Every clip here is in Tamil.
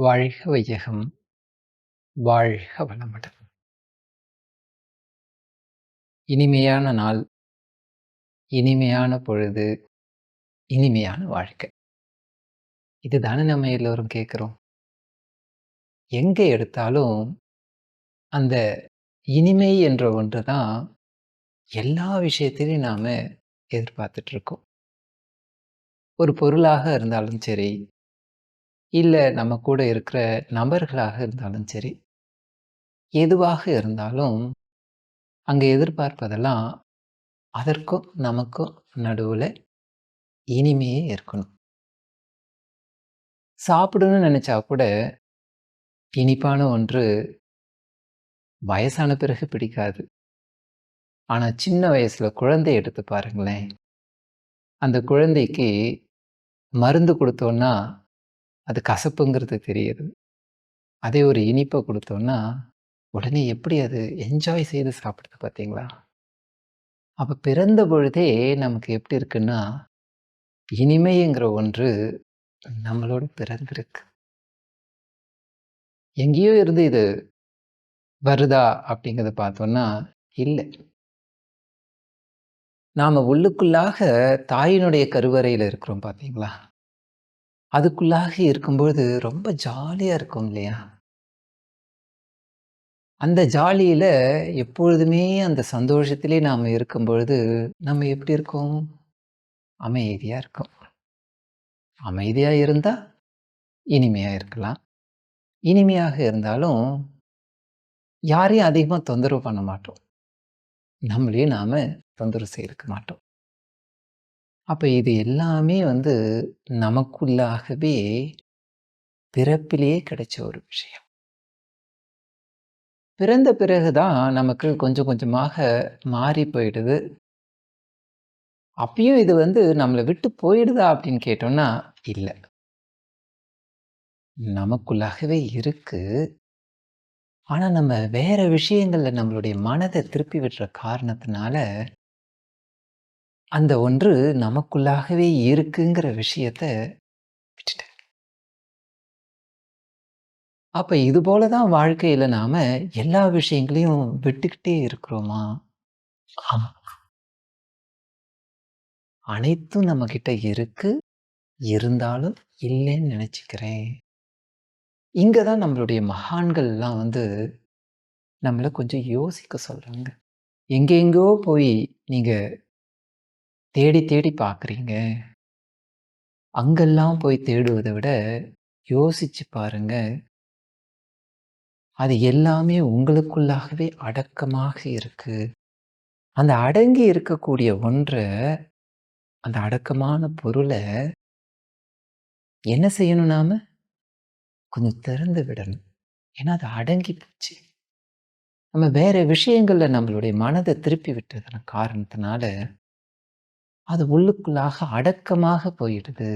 வாழ்க வையகம் வாழ்க வளமுடன். இனிமையான நாள் இனிமையான பொழுது இனிமையான வாழ்க்கை. இதுதானே நம்ம எல்லோரும் கேட்குறோம். எங்கே எடுத்தாலும் அந்த இனிமை என்ற ஒன்று தான் எல்லா விஷயத்திலையும் நாம் எதிர்பார்த்துட்ருக்கோம் ஒரு பொருளாக இருந்தாலும் சரி இல்லை நம்ம கூட இருக்கிற நபர்களாக இருந்தாலும் சரி எதுவாக இருந்தாலும் அங்கே எதிர்பார்ப்பதெல்லாம் அதற்கும் நமக்கும் நடுவில் இனிமையே இருக்கணும். சாப்பிடணும்னு நினச்சா கூட இனிப்பான ஒன்று வயசான பிறகு பிடிக்காது. ஆனால் சின்ன வயசில் குழந்தை எடுத்து பாருங்களேன். அந்த குழந்தைக்கு மருந்து கொடுத்தோன்னா அது கசப்புங்கிறது தெரியுது. அதே ஒரு இனிப்பை கொடுத்தோன்னா உடனே எப்படி அது என்ஜாய் செய்து சாப்பிடுது பார்த்தீங்களா? அப்போ பிறந்த பொழுதே நமக்கு எப்படி இருக்குன்னா இனிமைங்கிற ஒன்று நம்மளோட பிறந்திருக்கு. எங்கேயோ இருந்து இது வருதா அப்படிங்கிறத பார்த்தோன்னா இல்லை. நாம் உள்ளுக்குள்ளாக தாயினுடைய கருவறையில் இருக்கிறோம் பார்த்தீங்களா? அதுக்குள்ளாக இருக்கும்பொழுது ரொம்ப ஜாலியாக இருக்கும் இல்லையா? அந்த ஜாலியில் எப்பொழுதுமே அந்த சந்தோஷத்திலே நாம் இருக்கும் பொழுது நம்ம எப்படி இருக்கோம்? அமைதியாக இருக்கும். அமைதியாக இருந்தால் இனிமையாக இருக்கலாம். இனிமையாக இருந்தாலும் யாரையும் அதிகமாக தொந்தரவு பண்ண மாட்டோம். நம்மளையும் நாம் தொந்தரவு செய்திருக்க மாட்டோம். அப்போ இது எல்லாமே வந்து நமக்குள்ளாகவே பிறப்பிலேயே கிடைச்ச ஒரு விஷயம். பிறந்த பிறகு தான் நமக்கு கொஞ்சம் கொஞ்சமாக மாறி போயிடுது. அப்பயும் இது வந்து நம்மளை விட்டு போயிடுதா அப்படின்னு கேட்டோம்னா இல்லை. நமக்குள்ளாகவே இருக்கு. ஆனால் நம்ம வேற விஷயங்களில் நம்மளுடைய மனதை திருப்பி விடுற காரணத்தினால அந்த ஒன்று நமக்குள்ளாகவே இருக்குங்கிற விஷயத்த விட்டுட்டேன். அப்போ இது போல தான் வாழ்க்கையில் நாம் எல்லா விஷயங்களையும் விட்டுக்கிட்டே இருக்கிறோமா? ஆமா. அனைத்தும் நம்ம கிட்ட இருக்கு இருந்தாலும் இல்லைன்னு நினச்சிக்கிறேன். இங்கே தான் நம்மளுடைய மகான்கள்லாம் வந்து நம்மளை கொஞ்சம் யோசிக்க சொல்கிறாங்க எங்கெங்கோ போய் நீங்கள் தேடி தேடி பார்க்குறீங்க. அங்கெல்லாம் போய் தேடுவதை விட யோசிச்சு பாருங்க. அது எல்லாமே உங்களுக்குள்ளாகவே அடக்கமாக இருக்கு. அந்த அடங்கி இருக்கக்கூடிய ஒன்றை அந்த அடக்கமான பொருளை என்ன செய்யணும் நாம? கொஞ்சம் திறந்து விடணும். ஏன்னா அது அடங்கி போச்சு. நம்ம வேற விஷயங்கள்ல நம்மளுடைய மனதை திருப்பி விட்டதன காரணத்தினால அது உள்ளுக்குள்ளாக அடக்கமாக போயிடுது.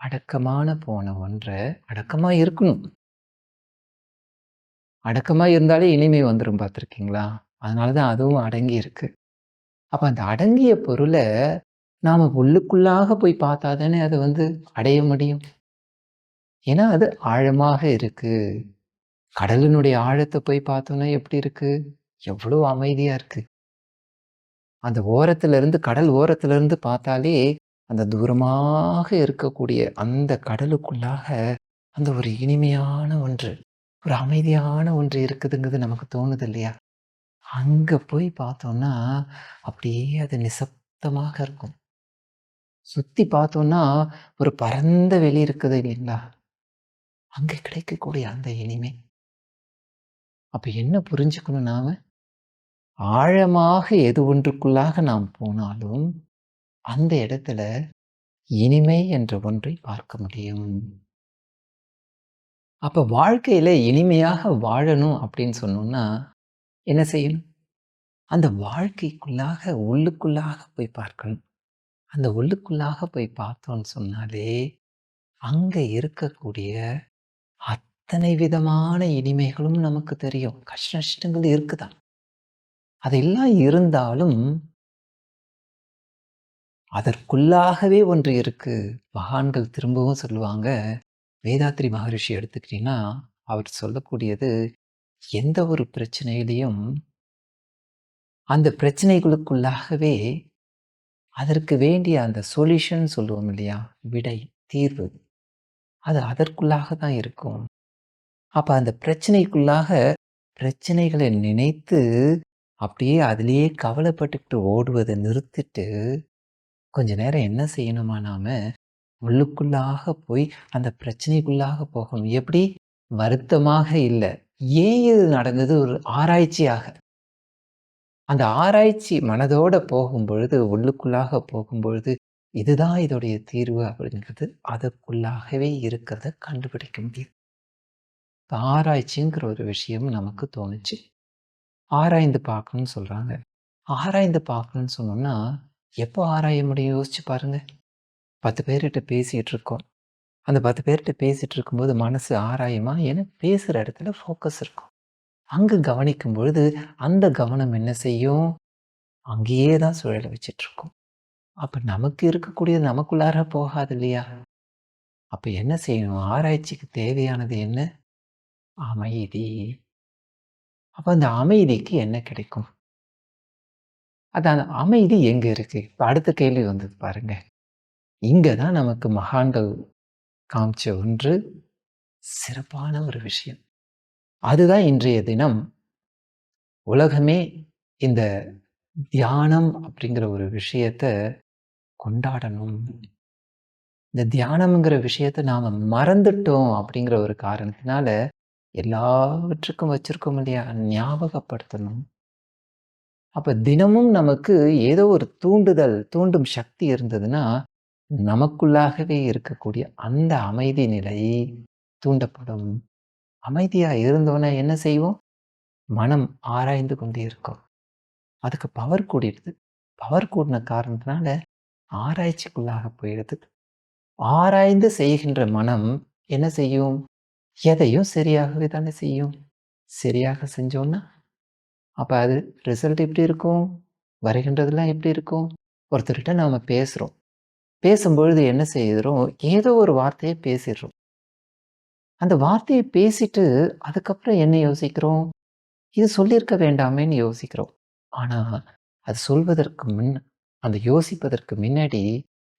அடக்கமான போன ஒன்றை அடக்கமாக இருக்கணும். அடக்கமாக இருந்தாலே இனிமை வந்துடும் பார்த்துருக்கீங்களா? அதனால தான் அதுவும் அடங்கி இருக்கு. அப்போ அந்த அடங்கிய பொருளை நாம் உள்ளுக்குள்ளாக போய் பார்த்தா தானே அதை வந்து அடைய முடியும். ஏன்னா அது ஆழமாக இருக்கு. கடலினுடைய ஆழத்தை போய் பார்த்தோன்னா எப்படி இருக்கு? எவ்வளோ அமைதியாக இருக்குது அந்த ஓரத்திலிருந்து கடல் ஓரத்திலிருந்து பார்த்தாலே அந்த தூரமாக இருக்கக்கூடிய அந்த கடலுக்குள்ளாக அந்த ஒரு இனிமையான ஒன்று ஒரு அமைதியான ஒன்று இருக்குதுங்கிறது நமக்கு தோணுது இல்லையா? அங்கே போய் பார்த்தோம்னா அப்படியே அது நிசப்தமாக இருக்கும். சுற்றி பார்த்தோம்னா ஒரு பரந்த வெளி இருக்குது இல்லைங்களா? அங்கே கிடைக்கக்கூடிய அந்த இனிமை. அப்போ என்ன புரிஞ்சுக்கணும் நாம? ஆழமாக எது ஒன்றுக்குள்ளாக நாம் போனாலும் அந்த இடத்துல இனிமை என்ற ஒன்றை பார்க்க முடியும். அப்ப வாழ்க்கையில இனிமையாக வாழணும் அப்படின்னு சொன்னோம்னா என்ன செய்யணும்? அந்த வாழ்க்கைக்குள்ளாக உள்ளுக்குள்ளாக போய் பார்க்கணும். அந்த உள்ளுக்குள்ளாக போய் பார்த்தோன்னு சொன்னாலே அங்கே இருக்கக்கூடிய அத்தனை விதமான இனிமைகளும் நமக்கு தெரியும். கஷ்ட நஷ்டங்கள் இருக்குதான். அதெல்லாம் இருந்தாலும் அதற்குள்ளாகவே ஒன்று இருக்கு மகான்கள் திரும்பவும் சொல்லுவாங்க வேதாத்ரி மகரிஷி எடுத்துக்கிட்டீங்கன்னா, அவர் சொல்லக்கூடியது எந்த ஒரு பிரச்சனையிலையும் அந்த பிரச்சனைகளுக்குள்ளாகவே அதற்கு வேண்டிய அந்த சொல்யூஷன் சொல்லுவோம் இல்லையா? விடை, தீர்வு. அது அதற்குள்ளாக தான் இருக்கும். அப்போ அந்த பிரச்சனைக்குள்ளாக பிரச்சனைகளை நினைத்து அப்படியே அதிலேயே கவலைப்பட்டுக்கிட்டு ஓடுவதை நிறுத்திட்டு, கொஞ்ச நேரம் என்ன செய்யணுமா நாம? உள்ளுக்குள்ளாக போய் அந்த பிரச்சனைக்குள்ளாக போகணும். எப்படி? வருத்தமாக இல்லை ஏன் இது நடந்தது? ஒரு ஆராய்ச்சியாக. அந்த ஆராய்ச்சி மனதோட போகும்பொழுது, உள்ளுக்குள்ளாக போகும்பொழுது, இதுதான் இதோடைய தீர்வு அப்படிங்கிறது அதற்குள்ளாகவே இருக்கிறத கண்டுபிடிக்க முடியும். ஆராய்ச்சிங்கிற ஒரு விஷயம் நமக்கு தோணுச்சு. ஆராய்ந்து பார்க்கணும்னு சொல்கிறாங்க ஆராய்ந்து பார்க்கணும்னு சொன்னோம்னா, எப்போ ஆராய முடியும்? யோசிச்சு பாருங்க. 10 பேர்கிட்ட பேசிகிட்டு இருக்கோம். அந்த பத்து பேர்கிட்ட பேசிகிட்டு இருக்கும்போது மனசு ஆராயுமா? ஏன்னா பேசுகிற இடத்துல ஃபோக்கஸ் இருக்கும். அங்கே கவனிக்கும் பொழுது, அந்த கவனம் என்ன செய்யும்? அங்கேயே தான் சுழல வச்சிட்ருக்கோம் அப்போ நமக்கு இருக்கக்கூடியது நமக்குள்ளார போகாது இல்லையா? அப்போ என்ன செய்யணும்? ஆராய்ச்சிக்கு தேவையானது என்ன? அமைதி. அப்போ அந்த அமைதிக்கு என்ன கிடைக்கும்? அது அந்த அமைதி எங்கே இருக்கு? இப்போ அடுத்த கேள்வி வந்தது பாருங்க. இங்கே தான் நமக்கு மகான்கள் காமிச்ச ஒன்று சிறப்பான ஒரு விஷயம். அதுதான் இன்றைய தினம் உலகமே இந்த தியானம் அப்படிங்கிற ஒரு விஷயத்த கொண்டாடணும். இந்த தியானம்ங்கிற விஷயத்த நாம் மறந்துட்டோம் அப்படிங்கிற ஒரு காரணத்தினால, எல்லாவற்றுக்கும் வச்சுருக்கோம் இல்லையா? ஞாபகப்படுத்தணும். அப்போ தினமும் நமக்கு ஏதோ ஒரு தூண்டுதல், தூண்டும் சக்தி இருந்ததுன்னா, நமக்குள்ளாகவே இருக்கக்கூடிய அந்த அமைதி நிலை தூண்டப்படும். அமைதியாக இருந்தோன்னே என்ன செய்வோம்? மனம் ஆராய்ந்து கொண்டே இருக்கும். அதுக்கு பவர் கூடிடுது. பவர் கூடின காரணத்தினால ஆராய்ச்சிக்குள்ளாக போயிடுது. ஆராய்ந்து செய்கின்ற மனம் என்ன செய்யும்? எதையும் சரியாகவே தானே செய்யும். சரியாக செஞ்சோன்னா அப்போ அது ரிசல்ட் எப்படி இருக்கும்? வருகின்றதெல்லாம் எப்படி இருக்கும்? ஒருத்தர்கிட்ட நாம் பேசுகிறோம் பேசும்பொழுது என்ன செய்கிறோம்? ஏதோ ஒரு வார்த்தையை பேசிடுறோம். அந்த வார்த்தையை பேசிட்டு, அதுக்கப்புறம் என்ன யோசிக்கிறோம்? இது சொல்லியிருக்க வேண்டாமேன்னு யோசிக்கிறோம். ஆனால் அது சொல்வதற்கு முன் அந்த யோசிப்பதற்கு முன்னாடி,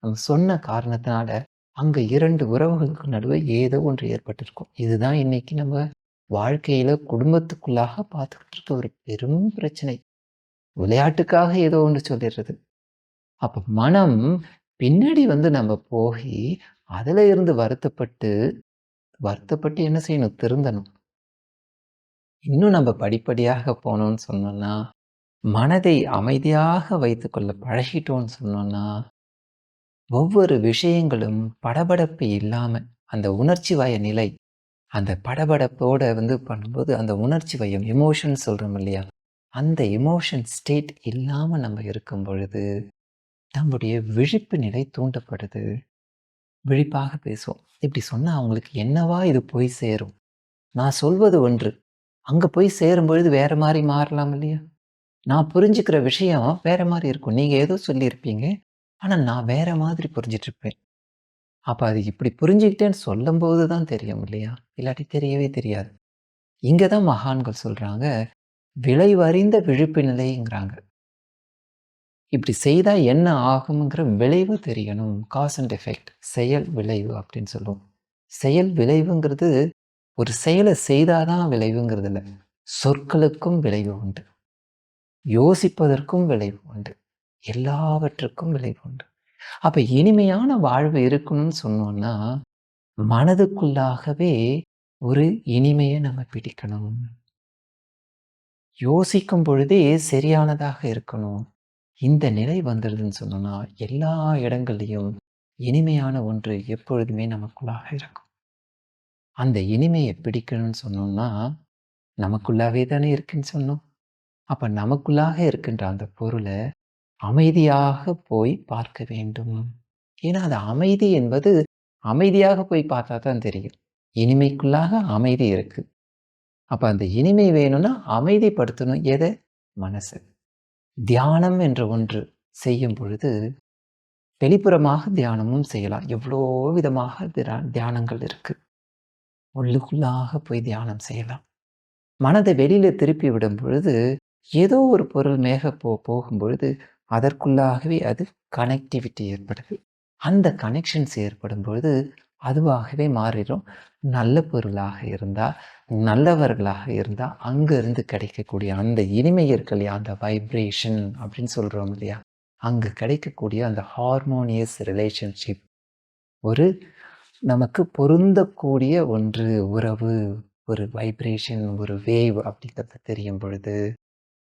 நம்ம சொன்ன காரணத்தினால, அங்கே இரண்டு உறவுகளுக்கு நடுவே ஏதோ ஒன்று ஏற்பட்டிருக்கும். இதுதான் இன்னைக்கு நம்ம வாழ்க்கையில் குடும்பத்துக்குள்ளாக பார்த்துக்கிட்டு இருக்க ஒரு பெரும் பிரச்சனை. விளையாட்டுக்காக ஏதோ ஒன்று சொல்லிடுறது. அப்போ மனம் பின்னாடி வந்து நம்ம போய் அதில் இருந்து வருத்தப்பட்டு, வருத்தப்பட்டு என்ன செய்யணும்? திருந்தணும். இன்னும் நம்ம படிப்படியாக போனோம்னு சொன்னோம்னா, மனதை அமைதியாக வைத்துக்கொள்ள பழகிட்டோம்னு சொன்னோம்னா, ஒவ்வொரு விஷயங்களும் படபடப்பு இல்லாம, அந்த உணர்ச்சிவய நிலை, அந்த படபடப்போட வந்து பண்ணும்போது, அந்த உணர்ச்சி வயம் எமோஷன் சொல்றோம் இல்லையா? அந்த எமோஷன் ஸ்டேட் இல்லாம நம்ம இருக்கும் பொழுது, நம்முடைய விழிப்பு நிலை தூண்டப்படுது. விழிப்பாக பேசுவோம். இப்படி சொன்னா அவங்களுக்கு என்னவா இது போய் சேரும்? நான் சொல்வது ஒன்று. அங்க போய் சேரும்பொழுது வேற மாரி மாறலாம் இல்லையா? நான் புரிஞ்சுக்கிற விஷயம் வேற மாரி இருக்கும். நீங்க ஏதோ சொல்லியிருப்பீங்க. ஆனால் நான் வேறு மாதிரி புரிஞ்சிட்ருப்பேன் அப்போ அது இப்படி புரிஞ்சுக்கிட்டேன்னு சொல்லும்போது தான் தெரியும் இல்லையா? இல்லாட்டி தெரியவே தெரியாது. இங்கே தான் மகான்கள் சொல்கிறாங்க விளைவறிந்த விழிப்பு நிலைங்கிறாங்க. இப்படி செய்தால் என்ன ஆகுங்கிற விளைவு தெரியணும். Cause and effect. செயல், விளைவு அப்படின்னு சொல்லுவோம். செயல், விளைவுங்கிறது ஒரு செயலை செய்தாதான் விளைவுங்கிறது இல்லை சொற்களுக்கும் விளைவு உண்டு. யோசிப்பதற்கும் விளைவு உண்டு. எல்லாவற்றுக்கும் விலை உண்டு. அப்போ இனிமையான வாழ்வு இருக்கணும்னு சொன்னோம்னா, மனதுக்குள்ளாகவே ஒரு இனிமையை நம்ம பிடிக்கணும். யோசிக்கும் பொழுதே சரியானதாக இருக்கணும். இந்த நிலை வந்துடுதுன்னு சொன்னோம்னா, எல்லா இடங்கள்லையும் இனிமையான ஒன்று எப்பொழுதுமே நமக்குள்ளாக இருக்கும். அந்த இனிமையை பிடிக்கணும்னு சொன்னோம்னா, நமக்குள்ளாவே தானே இருக்குன்னு சொன்னோம். அப்போ நமக்குள்ளாக இருக்கின்ற அந்த பொருளை அமைதியாக போய் பார்க்க வேண்டும். ஏன்னா, அது அமைதி என்பது அமைதியாக போய் பார்த்தா தான் தெரியும். இனிமைக்குள்ளாக அமைதி இருக்கு. அப்போ அந்த இனிமை வேணும்னா அமைதிப்படுத்தணும். எதை மனசு தியானம் என்ற ஒன்று செய்யும் பொழுது, வெளிப்புறமாக தியானமும் செய்யலாம். எவ்வளோ விதமாக தியானங்கள் இருக்கு. உள்ளுக்குள்ளாக போய் தியானம் செய்யலாம். மனதை வெளியில் திருப்பி விடும் பொழுது, ஏதோ ஒரு பொருள் மேக போ போகும் பொழுது அதற்குள்ளாகவே அது கனெக்டிவிட்டி ஏற்படுது. அந்த கனெக்ஷன்ஸ் ஏற்படும் பொழுது, அதுவாகவே மாறிடும். நல்ல பொருளாக இருந்தால் நல்லவர்களாக இருந்தால் அங்கேருந்து கிடைக்கக்கூடிய அந்த இனிமை இருக்கு இல்லையா? அந்த வைப்ரேஷன் அப்படின்னு சொல்கிறோம் இல்லையா? அங்கே கிடைக்கக்கூடிய அந்த ஹார்மோனியஸ் ரிலேஷன்ஷிப். ஒரு நமக்கு பொருந்தக்கூடிய ஒன்று, உறவு, ஒரு வைப்ரேஷன், ஒரு வேவ் அப்படிங்கிறது தெரியும் பொழுது,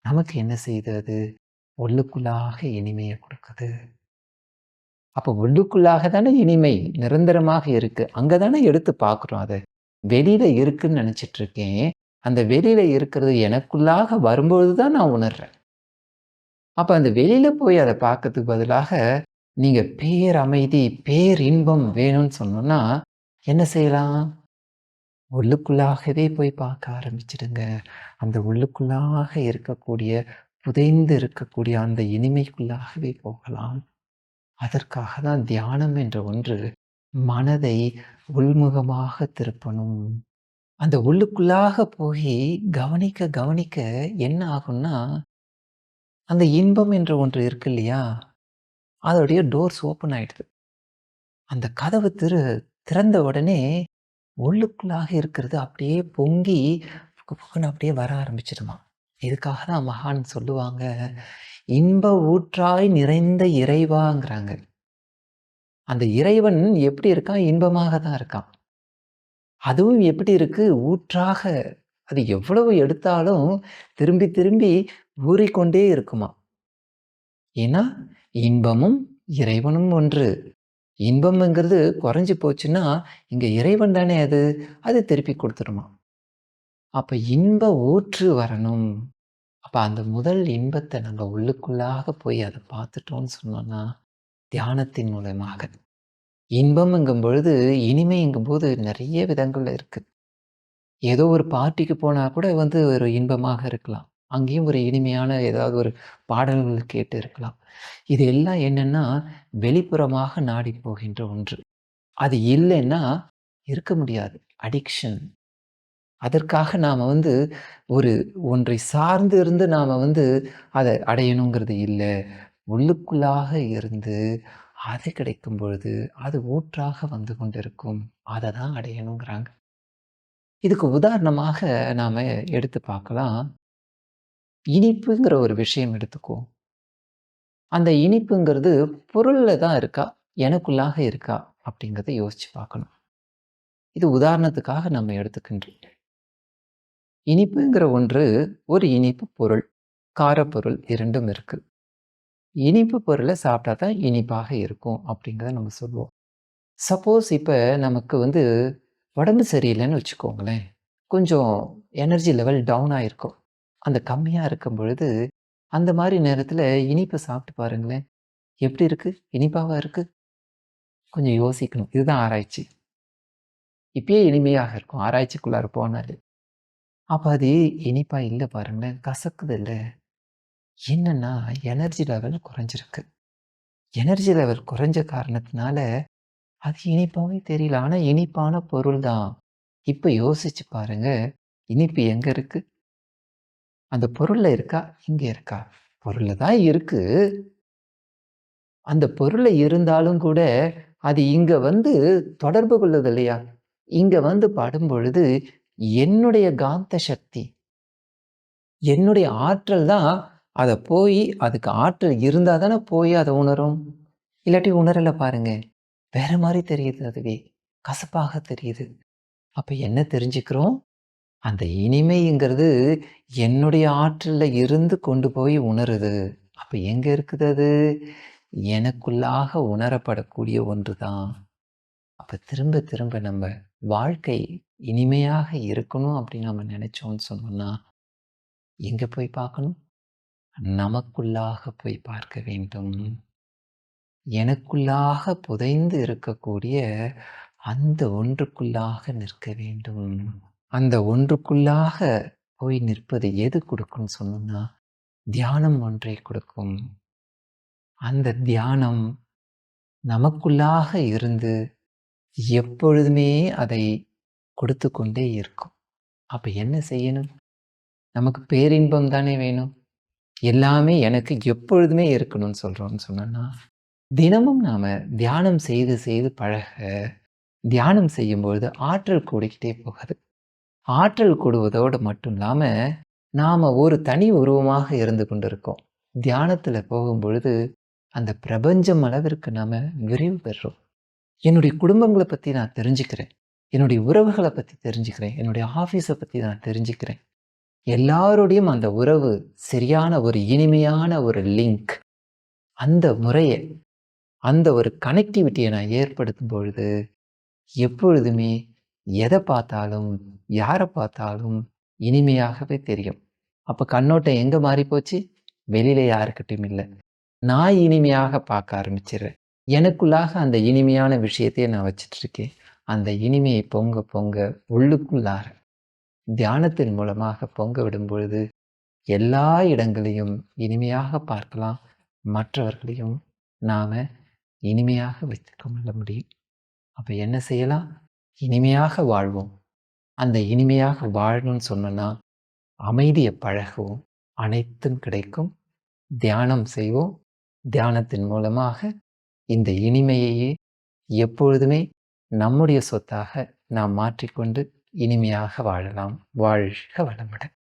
நமக்கு என்ன செய்தது அது? உள்ளுக்குள்ளாக இனிமையை கொடுக்குது அப்போ உள்ளுக்குள்ளாக தானே இனிமை நிரந்தரமாக இருக்கு. அங்கே தானே எடுத்து பார்க்குறோம் அதை வெளியில இருக்குன்னு நெனச்சிட்டு இருக்கேன். அந்த வெளியில இருக்கிறது எனக்குள்ளாக வரும்பொழுது தான் நான் உணர்றேன். அப்போ அந்த வெளியில போய் அதை பார்க்கறதுக்கு பதிலாக, நீங்க பேர் இன்பம் வேணும்னு சொன்னோம்னா, என்ன செய்யலாம்? உள்ளுக்குள்ளாகவே போய் பார்க்க ஆரம்பிச்சிடுங்க அந்த உள்ளுக்குள்ளாக இருக்கக்கூடிய, புதைந்து இருக்கக்கூடிய அந்த இனிமைக்குள்ளாகவே போகலாம். அதற்காக தான் தியானம் என்ற ஒன்று மனதை உள்முகமாக திருப்பணும். அந்த உள்ளுக்குள்ளாக போய் கவனிக்க, கவனிக்க என்ன ஆகும்னா, அந்த இன்பம் என்ற ஒன்று இருக்கு இல்லையா? அதோடைய டோர்ஸ் ஓப்பன் ஆயிடுது. அந்த கதவு திரு திறந்த உடனே, உள்ளுக்குள்ளாக இருக்கிறது அப்படியே பொங்கி, புகு அப்படியே வர ஆரம்பிச்சிடுமா இதுக்காக தான் மகான் சொல்லுவாங்க, "இன்ப ஊற்றாய் நிறைந்த இறைவாங்கிறாங்க." அந்த இறைவன் எப்படி இருக்கான்? இன்பமாக தான் இருக்கான். அதுவும் எப்படி இருக்கு? ஊற்றாக. அது எவ்வளவு எடுத்தாலும் திரும்பி திரும்பி ஊறிக்கொண்டே இருக்குமாம். ஏன்னா, இன்பமும், இறைவனும் ஒன்று. இன்பம்ங்கிறது குறைஞ்சு போச்சுன்னா, இங்க இறைவன் தானே அது. அது திருப்பி குடுத்துருமாம். அப்போ இன்ப ஊற்று வரணும். அப்போ அந்த முதல் இன்பத்தை நாங்கள் உள்ளுக்குள்ளாக போய் அதை பார்த்துட்டோம்னு சொன்னோன்னா தியானத்தின் மூலமாக. இன்பம்ங்கும் பொழுது, இனிமைங்கும்போது நிறைய விதங்கள் இருக்குது ஏதோ ஒரு பார்ட்டிக்கு போனால் கூட வந்து ஒரு இன்பமாக இருக்கலாம். அங்கேயும் ஒரு இனிமையான ஏதாவது ஒரு பாடல்கள் கேட்டு இருக்கலாம். இது எல்லாம் என்னென்னா வெளிப்புறமாக நாடி போகின்ற ஒன்று. அது இல்லைன்னா, இருக்க முடியாது. அடிக்ஷன். அதற்காக நாம் வந்து ஒரு ஒன்றை சார்ந்து இருந்து நாம் வந்து அதை அடையணுங்கிறது இல்லை உள்ளுக்குள்ளாக இருந்து, அது கிடைக்கும் பொழுது, அது ஊற்றாக வந்து கொண்டிருக்கும். அதை தான் அடையணுங்கிறாங்க. இதுக்கு உதாரணமாக நாம் எடுத்து பார்க்கலாம். இனிப்புங்கிற ஒரு விஷயம் எடுத்துக்குவோம். அந்த இனிப்புங்கிறது பொருளில் தான் இருக்கா? எனக்குள்ளாக இருக்கா? அப்படிங்கிறத யோசிச்சு பார்க்கணும். இது உதாரணத்துக்காக நம்ம எடுத்துக்கின்றோம். இனிப்புங்கிற ஒன்று ஒரு இனிப்பு பொருள். காரப்பொருள் 2ம் இருக்கு. இனிப்பு பொருள சாப்பிட்டா தான் இனிப்பாக இருக்கும் அப்படிங்கிறத நம்ம சொல்லுவோம். சப்போஸ் இப்ப நமக்கு வந்து உடம்பு சரியில்லன்னு வச்சுக்கோங்களேன். கொஞ்சம் எனர்ஜி லெவல் டவுன் ஆயிருக்கும். அந்த கம்மியா இருக்கும் பொழுது, அந்த மாரி நேரத்தில இனிப்பு சாப்பிட்டு பாருங்களேன். எப்படி இருக்கு? இனிப்பாவா இருக்கு? கொஞ்சம் யோசிக்கணும். இதுதான் ஆராய்ச்சி. இப்பயே இனிமையாக இருக்கும். ஆராய்ச்சிக்குள்ளார போனாலே. அப்போ அது இனிப்பாக இல்லை பாருங்களேன். கசக்குதுல்ல. என்னன்னா, எனர்ஜி லெவல் குறைஞ்சிருக்கு. எனர்ஜி லெவல் குறைஞ்ச காரணத்தினால, அது இனிப்பாவே தெரியல. ஆனால் இனிப்பான பொருள் தான். இப்போ யோசிச்சு பாருங்க. இனிப்பு எங்கே இருக்கு? அந்த பொருளில் இருக்கா? இங்கே இருக்கா? பொருளில் தான் இருக்கு. அந்த பொருளை இருந்தாலும் கூட, அது இங்கே வந்து தொடர்பு கொள்ளுது இல்லையா? இங்கே வந்து படும்பொழுது, என்னுடைய காந்த சக்தி என்னுடைய ஆற்றல் தான் அதை போய் அதுக்கு ஆற்றல் இருந்தால் தானே போய் அதை உணரும். இல்லாட்டி உணரல பாருங்க. வேற மாதிரி தெரியுது அதுவே. கசப்பாக தெரியுது. அப்போ என்ன தெரிஞ்சுக்கிறோம்? அந்த இனிமைங்கிறது என்னுடைய ஆற்றலில் இருந்து கொண்டு போய் உணருது. அப்போ எங்கே இருக்குது அது? எனக்குள்ளாக உணரப்படக்கூடிய ஒன்று தான். அப்போ திரும்ப திரும்ப நம்ம வாழ்க்கை இனிமையாக இருக்கணும் அப்படின்னு நம்ம நினைச்சோம்னு சொன்னோம்னா, எங்கே போய் பார்க்கணும்? நமக்குள்ளாக போய் பார்க்க வேண்டும். எனக்குள்ளாக புதைந்து இருக்கக்கூடிய அந்த ஒன்றுக்குள்ளாக நிற்க வேண்டும். அந்த ஒன்றுக்குள்ளாக போய் நிற்பது எது கொடுக்கும்னு சொன்னோம்னா, தியானம் ஒன்றை கொடுக்கும். அந்த தியானம் நமக்குள்ளாக இருந்து எப்பொழுதுமே அதை கொடுத்து கொண்டே இருக்கும். அப்போ என்ன செய்யணும்? நமக்கு பேரின்பம் தானே வேணும். எல்லாமே எனக்கு எப்பொழுதுமே இருக்கணும்னு சொல்கிறோம்னு சொன்னோன்னா தினமும் நாம் தியானம் செய்து செய்து பழக, தியானம் செய்யும்பொழுது ஆற்றல் கூடிக்கிட்டே போகுது. ஆற்றல் கூடுவதோடு மட்டும் இல்லாமல் நாம் ஒரு தனி உருவமாக இருந்து கொண்டிருக்கோம். தியானத்தில் போகும்பொழுது, அந்த பிரபஞ்சம் அளவிற்கு நாம் விரிவு பெறுறோம். என்னுடைய குடும்பங்களை பற்றி நான் தெரிஞ்சுக்கிறேன். என்னுடைய உறவுகளை பற்றி தெரிஞ்சுக்கிறேன். என்னுடைய ஆஃபீஸை பற்றி நான் தெரிஞ்சுக்கிறேன். எல்லாரோடையும் அந்த உறவு சரியான ஒரு இனிமையான ஒரு லிங்க். அந்த முறையை அந்த ஒரு கனெக்டிவிட்டியை நான் ஏற்படுத்தும் பொழுது, எப்பொழுதுமே எதை பார்த்தாலும், யாரை பார்த்தாலும் இனிமையாகவே தெரியும். அப்போ கண்ணோட்டம் எங்கே மாறி போச்சு? வெளியில் யாருக்கிட்டையும் இல்லை நான் இனிமையாக பார்க்க ஆரம்பிச்சிடுறேன் எனக்குள்ளாக அந்த இனிமையான விஷயத்தையே நான் வச்சிட்ருக்கேன் அந்த இனிமையை பொங்க பொங்க உள்ளுக்குள்ளார தியானத்தின் மூலமாக பொங்க விடும்பொழுது, எல்லா இடங்களையும் இனிமையாக பார்க்கலாம். மற்றவர்களையும் நாம் இனிமையாக வைத்துக் கொள்ள முடியும். அப்போ என்ன செய்யலாம்? இனிமையாக வாழ்வோம். அந்த இனிமையாக வாழணும்னு சொன்னோன்னா அமைதியை பழகுவோம். அனைத்தும் கிடைக்கும். தியானம் செய்வோம். தியானத்தின் மூலமாக இந்த இனிமையையே எப்பொழுதுமே நம்முடைய சொத்தாக நாம் மாற்றிக்கொண்டு இனிமையாக வாழலாம். வாழ்க வளமுடன்.